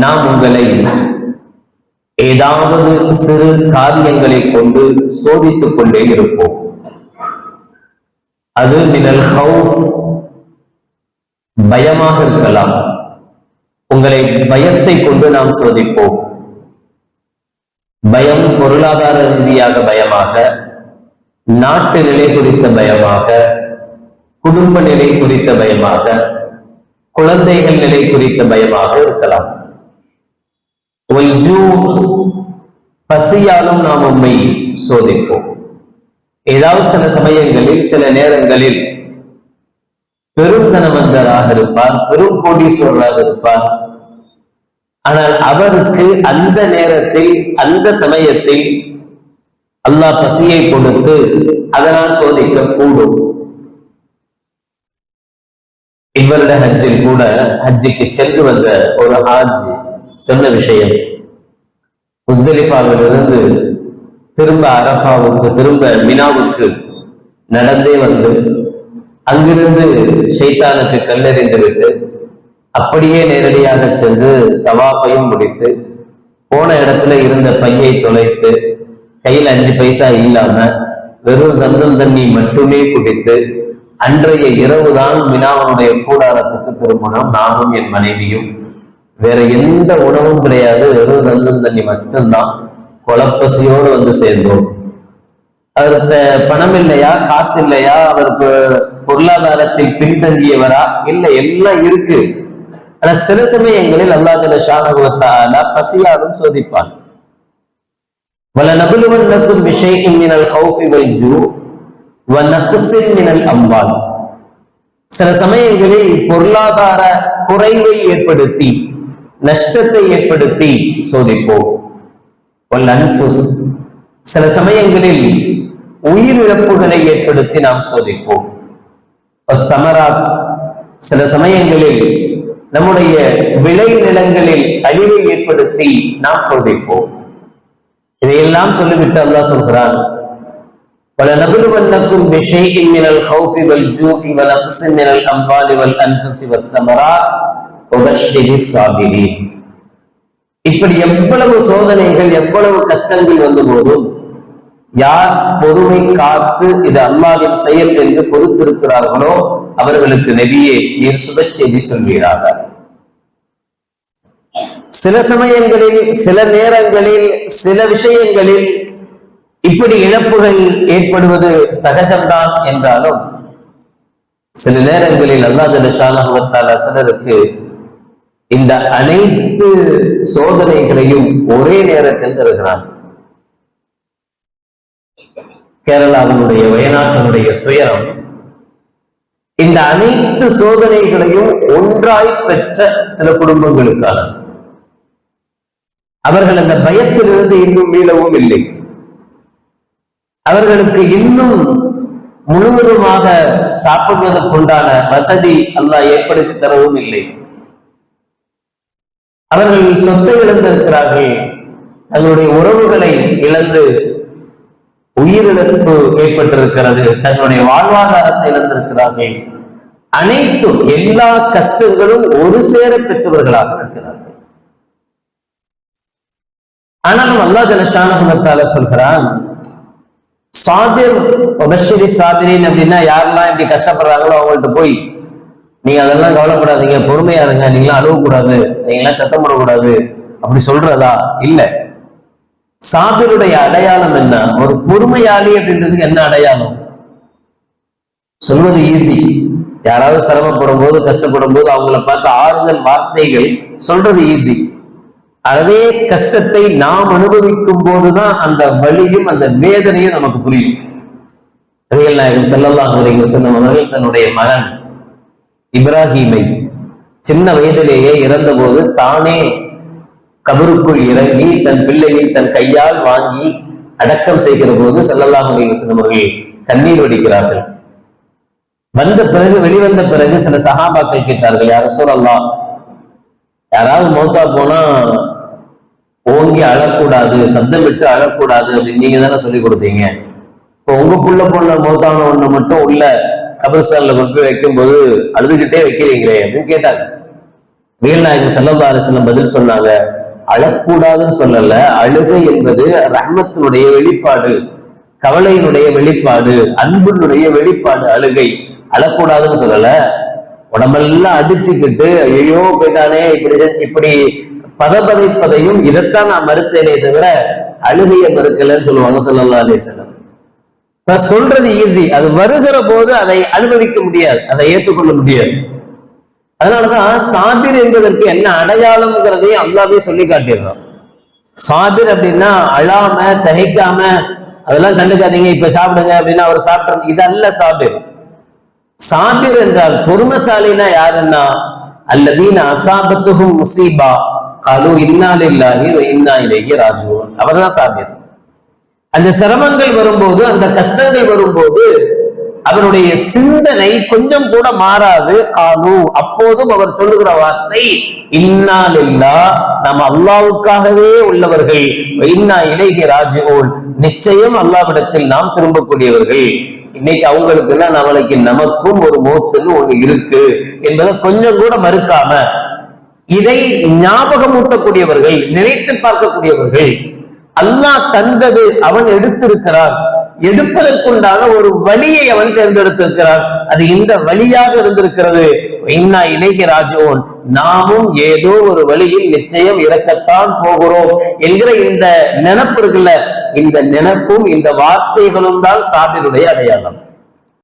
நாம் உங்களை ஏதாவது சிறு காரியங்களை கொண்டு சோதித்துக் கொண்டே இருப்போம். அது மினல் ஹவுஃப் பயமாக இருக்கலாம். உங்களை பயத்தை கொண்டு நாம் சோதிப்போம். பயம் பொருளாதார ரீதியாக பயமாக நாட்டு நிலை குறித்த பயமாக குடும்ப நிலை குறித்த பயமாக குழந்தைகள் நிலை குறித்த பயமாக இருக்கலாம். பசியாலும் நாம் உண்மை சோதிப்போம். ஏதாவது சில சமயங்களில் சில நேரங்களில் பெரும் தனவந்தராக இருப்பார் பெரும் கோடீஸ்வரராக இருப்பார். ஆனால் அவருக்கு அந்த நேரத்தில் அந்த சமயத்தில் அல்லாஹ் பசியை கொடுத்து அதனால் சோதிக்க கூடும். இவருட ஹஜ்ஜில் கூட ஹஜ்ஜிக்கு சென்று வந்த ஒரு ஹாஜ் சொன்ன விஷயம். முஸ்தலிஃபாவிலிருந்து திரும்ப அரஃபாவுக்கு திரும்ப மினாவுக்கு நடந்தே வந்து அங்கிருந்து ஷைத்தானுக்கு கல்லெறிந்து விட்டு அப்படியே நேரடியாக சென்று தவாஃபையும் முடித்து போன இடத்துல இருந்த பையை தொலைத்து கையில் அஞ்சு பைசா இல்லாம வெறும் சம்சம் தண்ணி மட்டுமே குடித்து அன்றைய இரவுதான் மினாவனுடைய கூடாரத்துக்கு திருமணம் நானும் என் மனைவியும் வேற எந்த உணவும் கிடையாது. வெறும் சந்தம் தண்ணி மட்டும்தான். குழப்பசியோடு வந்து சேர்ந்தோம். அவர்கிட்ட பணம் இல்லையா? காசு இல்லையா? அவர் பொருளாதாரத்தில் பின்தங்கியவரா? இல்ல எல்லாம் இருக்கு. ஆனா சில சமயங்களில் அல்லாஹல ஷானகுவத்தால பசியாரும் சோதிப்பான். வல நபுலுவன்னக்கும் விஷயம் மினல் ஹவுஃபி வல் ஜூ வனக்குசின் மினல் அம்பான் சில சமயங்களில் பொருளாதார குறைவை ஏற்படுத்தி நஷ்டத்தை ஏற்படுத்தி சோதிப்போம் வல் அன்ஃபுஸ் சில சமயங்களில் உயிரிழப்புகளை ஏற்படுத்தி நாம் சோதிப்போம் சமராத் சில சமயங்களில் நம்முடைய விளை நிலங்களில் அழிவை ஏற்படுத்தி நாம் சோதிப்போம் இதையெல்லாம் சொல்லிவிட்டு அல்லாஹ் சொல்கிறான் ولنبلونكم بشيء من الخوف والجوع ونقص من الاموال والانفس والثمرات وبشر الصابرين இப்படி எவ்வளவு சோதனைகள் எவ்வளவு கஷ்டங்கள் வந்த போதும் யார் பொறுமை காத்து இது அல்லாவின் செயல் என்று பொறுத்திருக்கிறார்களோ அவர்களுக்கு நெறியே நீர் சுப செய்தி சொல்கிறார்கள் சில சமயங்களில் சில நேரங்களில் சில விஷயங்களில் இப்படி இழப்புகள் ஏற்படுவது சகஜம்தான் என்றாலும் சில நேரங்களில் அல்லாஹ் ஷானகுவத்தால சிலருக்கு இந்த அனைத்து சோதனைகளையும் ஒரே நேரத்தில் தருகிறான். கேரளாவினுடைய வயநாட்டினுடைய துயரம் இந்த அனைத்து சோதனைகளையும் ஒன்றாய் பெற்ற சில குடும்பங்களுக்கான. அவர்கள் அந்த பயத்திலிருந்து இன்னும் மீளவும் இல்லை. அவர்களுக்கு இன்னும் முழுவதுமாக சாப்பிடுவதற்குண்டான வசதி அல்லாஹ் ஏற்படுத்தி தரவும் இல்லை. அவர்கள் சொத்தை இழந்திருக்கிறார்கள். தங்களுடைய உறவுகளை இழந்து உயிரிழப்பு ஏற்பட்டிருக்கிறது. தங்களுடைய வாழ்வாதாரத்தை இழந்திருக்கிறார்கள். அனைத்தும் எல்லா கஷ்டங்களும் ஒரு சேர பெற்றவர்களாக இருக்கிறார்கள். ஆனாலும் அல்லாஹ் ஜலஷானகுமத்தால சொல்கிறான் சாபிர் ஒபஷரி சாபிரின் அப்படின்னா யாரெல்லாம் இப்படி கஷ்டப்படுறாங்களோ அவங்கள்ட்ட போய் நீங்க அதெல்லாம் கவலைப்படாதீங்க. பொறுமையா இருங்க. நீங்களாம் அழுவக்கூடாது நீங்களாம் சத்தம் போடக்கூடாது. அப்படி சொல்றதா? இல்ல. சாபிருடைய அடையாளம் என்ன? ஒரு பொறுமையாளி அப்படின்றதுக்கு என்ன அடையாளம்? சொல்வது ஈஸி யாராவது சிரமப்படும் போது கஷ்டப்படும் போது அவங்கள பார்த்து ஆறுதல் வார்த்தைகள் சொல்றது ஈஸி அதே கஷ்டத்தை நாம் அனுபவிக்கும் போதுதான் அந்த வலியும் அந்த வேதனையும் நமக்கு புரியும். நபிகள் நாயகம் ஸல்லல்லாஹு அலைஹி அவர்கள் தன்னுடைய மகன் இப்ராஹீமை சின்ன வயதிலேயே இறந்தபோது தானே கபருக்குள் இறங்கி தன் பிள்ளையை தன் கையால் வாங்கி அடக்கம் செய்கிற போது ஸல்லல்லாஹு அலைஹி அவர்கள் கண்ணீர் வடிக்கிறார்கள். வந்த பிறகு வெளிவந்த பிறகு சில சகாபாக்கள் கேட்டார்கள் யார் சொல்லலாம் யாராவது மௌத்தா போனா ஓங்கி அழக்கூடாது சப்தம் விட்டு அழக்கூடாது அப்படின்னு நீங்க தானே சொல்லி கொடுத்தீங்க. இப்போ உங்க புள்ள பொண்ண மௌத்தான ஒண்ணு மட்டும் உள்ள கபர்ஸ்தான்ல கொண்டு போய் வைக்கும் போது அழுதுகிட்டே வைக்கிறீங்களே அப்படின்னு கேட்டாங்க. வீரநாயகம் செல்லல்லா அலிஸ்லம் பதில் சொன்னாங்க. அழக்கூடாதுன்னு சொல்லல அழுகை என்பது ரஹ்மத்தினுடைய வெளிப்பாடு கவலையினுடைய வெளிப்பாடு அன்பினுடைய வெளிப்பாடு அழுகை. அழக்கூடாதுன்னு சொல்லல உடம்பெல்லாம் அடிச்சுக்கிட்டு ஐயோ போயிட்டானே இப்படி இப்படி பதபதைப்பதையும் இதைத்தான் நான் மறுத்தேனே தவிர அழுகையை மறுக்கலன்னு சொல்லுவாங்க ஸல்லல்லாஹு அலைஹி நான் சொல்றது ஈஸி அது வருகிற போது அதை அனுபவிக்க முடியாது. அதை ஏற்றுக்கொள்ள முடியாது. அதனாலதான் சாபிர் என்பதற்கு என்ன அடையாளம்ங்கிறதையும் அல்லாவே சொல்லி காட்டிடுறோம் சாபிர் அப்படின்னா அழாம தகைக்காம அதெல்லாம் கண்டுக்காதீங்க இப்ப சாப்பிடுங்க அப்படின்னா அவர் சாப்பிட்டு இதல்ல சாபிர். சாபிர் என்றால் பொறுமசாலினா யாருன்னா? அல்லதீன அசாபத்துகும் முசீபா. கலு இன்னாலில்லாஹி வ இன்னா இலேயே ராஜுவன் அவர்தான் சாபிர். அந்த சிரமங்கள் வரும்போது அந்த கஷ்டங்கள் வரும்போது அவருடைய சிந்தனை கொஞ்சம் கூட மாறாது. காலு அப்போதும் அவர் சொல்லுகிற வார்த்தை இன்னாலில்லா நாம் அல்லாவுக்காகவே உள்ளவர்கள் இன்னா இலைகி ராஜகோல் நிச்சயம் அல்லாவிடத்தில் நாம் திரும்பக்கூடியவர்கள். இன்னைக்கு அவங்களுக்குன்னா நம்மளுக்கு நமக்கும் ஒரு மூத்துன்னு ஒண்ணு இருக்கு என்பதை கொஞ்சம் கூட மறுக்காம இதை ஞாபகமூட்டக்கூடியவர்கள் நினைத்து பார்க்கக்கூடியவர்கள் அல்லாஹ் தந்தது அவன் எடுத்திருக்கிறான். எடுப்பதற்குண்டான ஒரு வழியை அவன் தேர்ந்தெடுத்திருக்கிறான். அது இந்த வழியாக இருந்திருக்கிறது? இன்னா இலகி ராஜோன் நாமும் ஏதோ ஒரு வழியில் நிச்சயம் இறக்கத்தான் போகிறோம் என்கிற இந்த நினப்பு இருக்குல்ல? இந்த நினப்பும் இந்த வார்த்தைகளும் தான் சாபினுடைய அடையாளம்.